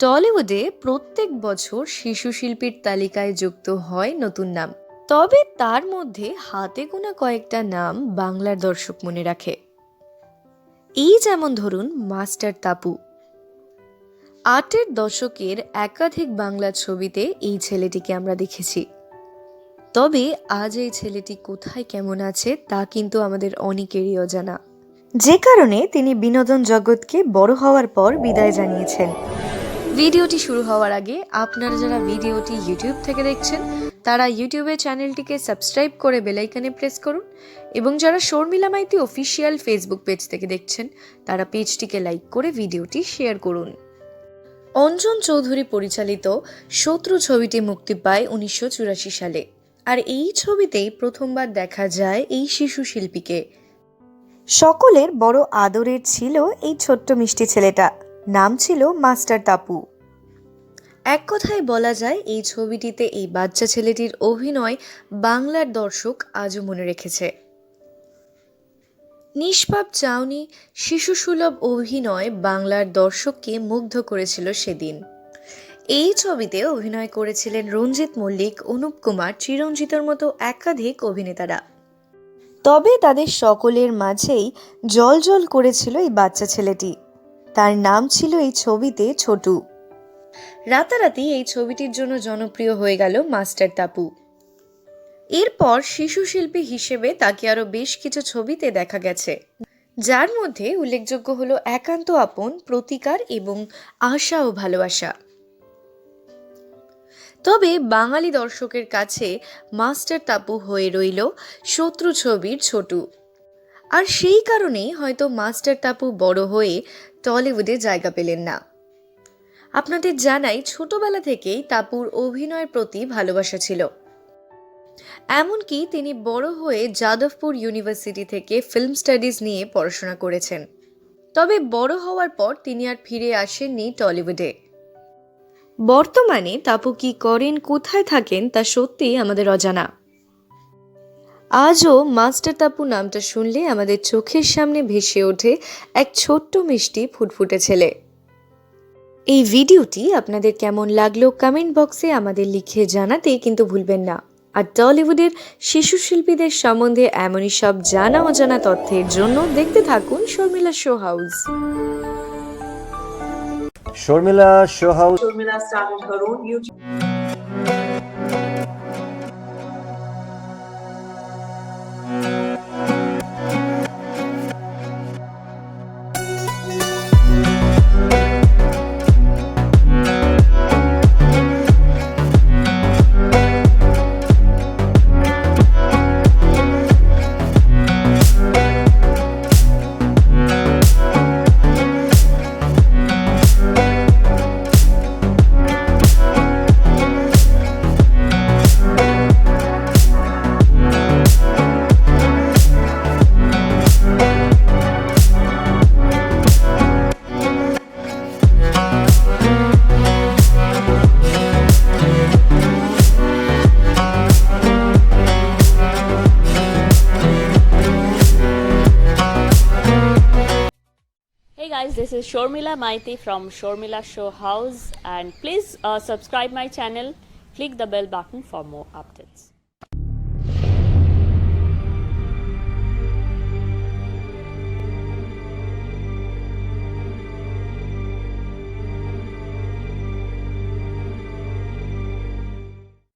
টলিউডে প্রত্যেক বছর শিশু শিল্পীর তালিকায় যুক্ত হয় নতুন নাম। তবে তার মধ্যে হাতে গোনা কয়েকটা নাম বাংলার দর্শক মনে রাখে। এই যেমন ধরুন মাস্টার তাপু। আটের দশকের একাধিক বাংলা ছবিতে এই ছেলেটিকে আমরা দেখেছি। তবে আজ এই ছেলেটি কোথায় কেমন আছে তা কিন্তু আমাদের অনেকেরই অজানা। যে কারণে তিনি বিনোদন জগৎকে বড় হওয়ার পর বিদায় জানিয়েছেন। ভিডিওটি শুরু হওয়ার আগে আপনারা যারা ভিডিওটি ইউটিউব থেকে দেখছেন, তারা ইউটিউবে চ্যানেলটিকে সাবস্ক্রাইব করে বেলাইকানে প্রেস করুন এবং যারা Sharmila Maiti official Facebook page থেকে দেখছেন, তারা পেজটিকে লাইক করে ভিডিওটি শেয়ার করুন। অঞ্জন চৌধুরী পরিচালিত শত্রু ছবিটি মুক্তি পায় উনিশশো চুরাশি সালে। আর এই ছবিতেই প্রথমবার দেখা যায় এই শিশু শিল্পীকে। সকলের বড় আদরের ছিল এই ছোট্ট মিষ্টি ছেলেটা। নাম ছিল মাস্টার তাপু। এক কথায় বলা যায়, এই ছবিটিতে এই বাচ্চা ছেলেটির অভিনয় বাংলার দর্শক আজও মনে রেখেছে। নিষ্পাপ চাউনি শিশুসুলভ অভিনয় বাংলার দর্শককে মুগ্ধ করেছিল সেদিন। এই ছবিতে অভিনয় করেছিলেন রঞ্জিত মল্লিক, অনুপ কুমার, চিরঞ্জিতর মতো একাধিক অভিনেতারা। তবে তাদের সকলের মাঝেই জল জল করেছিল এই বাচ্চা ছেলেটি। তার নাম ছিল এই ছবিতে ছোটু। রাতারাতি এই ছবিটির জন্য জনপ্রিয় হয়ে গেল মাস্টার তাপু। এরপর শিশু শিল্পী হিসেবে তাকে আরও বেশ কিছু ছবিতে দেখা গেছে। যার মধ্যে উল্লেখযোগ্য হলো একান্ত আপন, প্রতিকার এবং আশা ও ভালোবাসা। তবে বাঙালি দর্শকের কাছে মাস্টার তাপু হয়ে রইল শত্রু ছবির ছোটু। আর সেই কারণেই হয়তো মাস্টার তাপু বড় হয়ে টলিউডে জায়গা পেলেন না। আপনাদের জানাই ছোটবেলা থেকেই তাপুর অভিনয়ের প্রতি ভালোবাসা ছিল। এমনকি তিনি বড় হয়ে যাদবপুর ইউনিভার্সিটি থেকে ফিল্ম স্টাডিজ নিয়ে পড়াশোনা করেছেন। তবে বড় হওয়ার পর তিনি আর ফিরে আসেননি টলিউডে। বর্তমানে তাপু কি করেন, কোথায় থাকেন তা সত্যিই আমাদের অজানা। আজও মাস্টার তাপু নামটা শুনলে আমাদের চোখের সামনে ভেসে ওঠে এক ছোট্ট মিষ্টি ফুটফুটে ছেলে। এই ভিডিওটি আপনাদের কেমন লাগল কমেন্ট বক্সে আমাদের লিখে জানাতে কিন্তু ভুলবেন না। আর টলিউডের শিশু শিল্পীদের সম্বন্ধে এমনই সব জানা অজানা তথ্যের জন্য দেখতে থাকুন Sharmila show house. her own YouTube guys, this is Shormila Maiti from Shormila Show House, and please uh, subscribe my channel. Click the bell button for more updates.